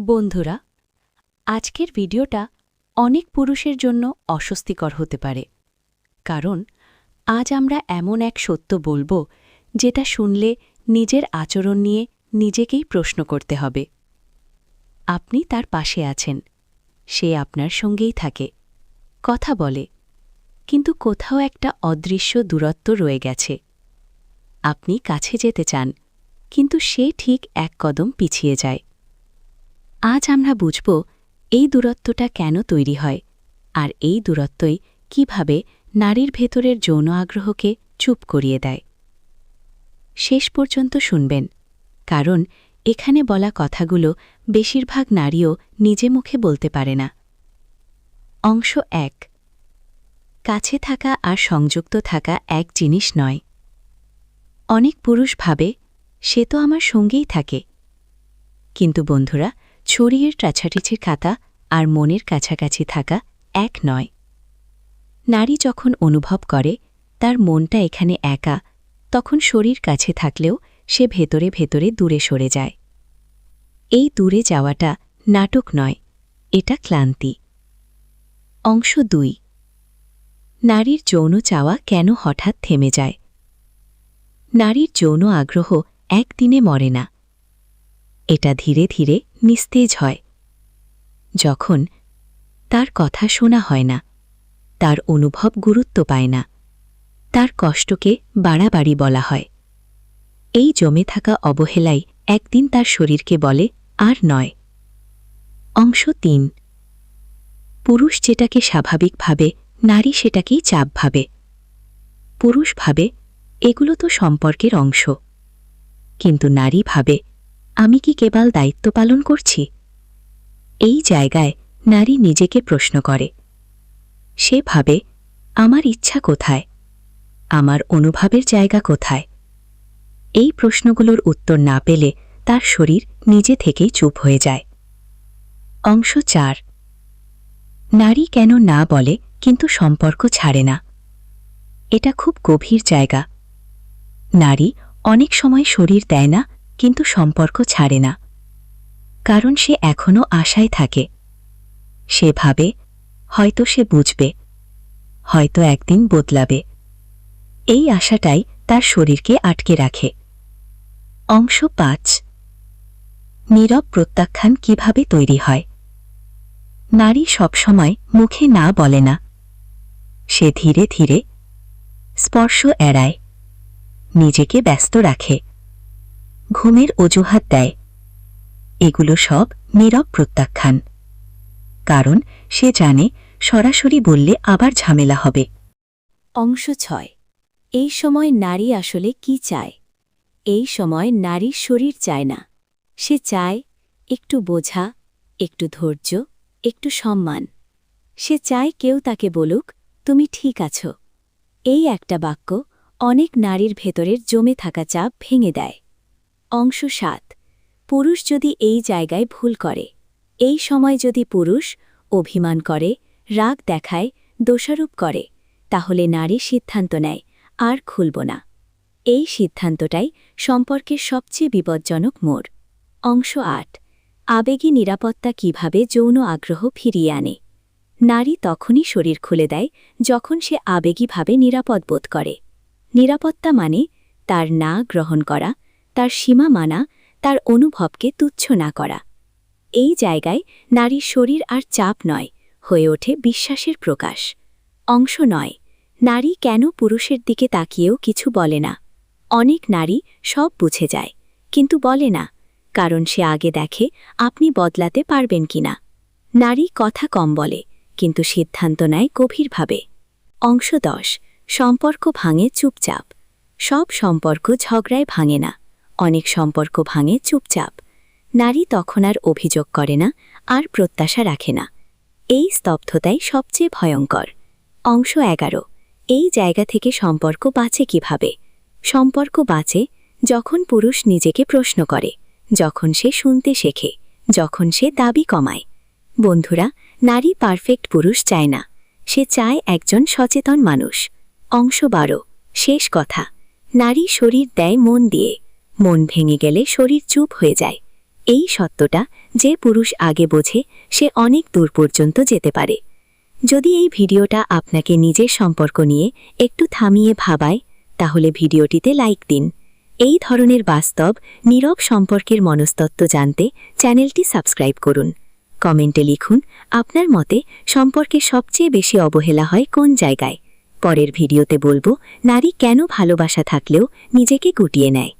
বন্ধুরা, আজকের ভিডিওটা অনেক পুরুষের জন্য অস্বস্তিকর হতে পারে। কারণ, আজ আমরা এমন এক সত্য বলব যেটা শুনলে নিজের আচরণ নিয়ে নিজেকেই প্রশ্ন করতে হবে। আপনি তার পাশে আছেন, সে আপনার সঙ্গেই থাকে, কথা বলে। কিন্তু কোথাও একটা অদৃশ্য দূরত্ব রয়ে গেছে। আপনি কাছে যেতে চান, কিন্তু সে ঠিক এক কদম পিছিয়ে যায়। আজ আমরা বুঝব এই দূরত্বটা কেন তৈরি হয় আর এই দূরত্বই কীভাবে নারীর ভেতরের যৌন আগ্রহকে চুপ করিয়ে দেয়। শেষ পর্যন্ত শুনবেন, কারণ এখানে বলা কথাগুলো বেশিরভাগ নারীও নিজে মুখে বলতে পারে না। অংশ এক, কাছে থাকা আর সংযুক্ত থাকা এক জিনিস নয়। অনেক পুরুষ ভাবে, সে তো আমার সঙ্গেই থাকে। কিন্তু বন্ধুরা ছড়িয়ের টাছাটিছির খাতা আর মনের কাছাকাছি থাকা এক নয়। নারী যখন অনুভব করে, তার মনটা এখানে একা, তখন শরীর কাছে থাকলেও সে ভেতরে ভেতরে দূরে সরে যায়। এই দূরে যাওয়াটা নাটক নয়, এটা ক্লান্তি। অংশ দুই, নারীর যৌন চাওয়া কেন হঠাৎ থেমে যায়? নারীর যৌন আগ্রহ একদিনে মরে না। এটা ধীরে ধীরে নিস্তেজ হয়। যখন তার কথা শোনা হয় না, তার অনুভব গুরুত্ব পায় না, তার কষ্টকে বাড়াবাড়ি বলা হয়। এই জমে থাকা অবহেলাই একদিন তার শরীরকে বলে, আর নয়। অংশ তিন, পুরুষ যেটাকে স্বাভাবিকভাবে নারী সেটাকেই চাপ ভাবে। পুরুষ ভাবে, এগুলো তো সম্পর্কের অংশ। কিন্তু নারী ভাবে আমি কি কেবল দায়িত্ব পালন করছি? এই জায়গায় নারী নিজেকে প্রশ্ন করে। সে ভাবে, আমার ইচ্ছা কোথায়? আমার অনুভবের জায়গা কোথায়? এই প্রশ্নগুলোর উত্তর না পেলে তার শরীর নিজে থেকেই চুপ হয়ে যায়। অংশ চার। নারী কেন না বলে কিন্তু সম্পর্ক ছাড়ে না। এটা খুব গভীর জায়গা। নারী অনেক সময় শরীর দেয় না কিন্তু সম্পর্ক ছাড়ে না। কারণ সে এখনও আশায় থাকে। সে ভাবে, হয়তো সে বুঝবে। হয়তো একদিন বদলাবে। এই আশাটাই তার শরীরকে আটকে রাখে। অংশ পাঁচ। নীরব প্রত্যাখ্যান কীভাবে তৈরি হয়? নারী সবসময় মুখে না বলে না। সে ধীরে ধীরে স্পর্শ এড়ায়। নিজেকে ব্যস্ত রাখে। ঘুমের অজুহাত দেয়। এগুলো সব নীরব প্রত্যাখ্যান। কারণ সে জানে সরাসরি বললে আবার ঝামেলা হবে। অংশ ছয়। এই সময় নারী আসলে কি চায়? এই সময় নারীর শরীর চায় না। সে চায় একটু বোঝা, একটু ধৈর্য, একটু সম্মান। সে চায় কেউ তাকে বলুক, তুমি ঠিক আছো। এই একটা বাক্য অনেক নারীর ভেতরের জমে থাকা চাপ ভেঙে দেয়। অংশ সাত। পুরুষ যদি এই জায়গায় ভুল করে, এই সময় যদি পুরুষ অভিমান করে, রাগ দেখায়, দোষারোপ করে, তাহলে নারী সিদ্ধান্ত নেয়, আর খুলব না। এই সিদ্ধান্তটাই সম্পর্কের সবচেয়ে বিপজ্জনক মোড়। অংশ আট। আবেগী নিরাপত্তা কীভাবে যৌন আগ্রহ ফিরিয়ে আনে? নারী তখনই শরীর খুলে দেয় যখন সে আবেগীভাবে নিরাপদ বোধ করে। নিরাপত্তা মানে তার না গ্রহণ করা তার সীমা মানা, তার অনুভবকে তুচ্ছ না করা। এই জায়গায় নারীর শরীর আর চাপ নয়, হয়ে ওঠে বিশ্বাসের প্রকাশ। অংশ নয়, নারী কেন পুরুষের দিকে তাকিয়েও কিছু বলে না। অনেক নারী সব বুঝে যায়, কিন্তু বলে না, কারণ সে আগে দেখে আপনি বদলাতে পারবেন কিনা নারী কথা কম বলে, কিন্তু সিদ্ধান্ত নেয় গভীরভাবে। অংশ দশ, সম্পর্ক ভাঙে চুপচাপ। সব সম্পর্ক ঝগড়ায় ভাঙে না। অনেক সম্পর্ক ভাঙে চুপচাপ। নারী তখন আর অভিযোগ করে না, আর প্রত্যাশা রাখে না। এই স্তব্ধতাই সবচেয়ে ভয়ঙ্কর। অংশ এগারো, এই জায়গা থেকে সম্পর্ক বাঁচে কীভাবে? সম্পর্ক বাঁচে যখন পুরুষ নিজেকে প্রশ্ন করে, যখন সে শুনতে শেখে, যখন সে দাবি কমায়। বন্ধুরা, নারী পারফেক্ট পুরুষ চায় না, সে চায় একজন সচেতন মানুষ। অংশ বারো, শেষ কথা, নারী শরীর দেয় মন দিয়ে। মন ভেঙে গেলে শরীর চুপ হয়ে যায়। এই সত্যটা যে পুরুষ আগে বোঝে, সে অনেক দূর পর্যন্ত যেতে পারে। যদি এই ভিডিওটা আপনাকে নিজের সম্পর্ক নিয়ে একটু থামিয়ে ভাবায়, তাহলে ভিডিওটিতে লাইক দিন। এই ধরনের বাস্তব, নীরব সম্পর্কের মনস্তত্ত্ব জানতে চ্যানেলটি সাবস্ক্রাইব করুন। কমেন্টে লিখুন, আপনার মতে সম্পর্কে সবচেয়ে বেশি অবহেলা হয় কোন জায়গায়? পরের ভিডিওতে বলব, নারী কেন ভালোবাসা থাকলেও নিজেকে গুটিয়ে নেয়?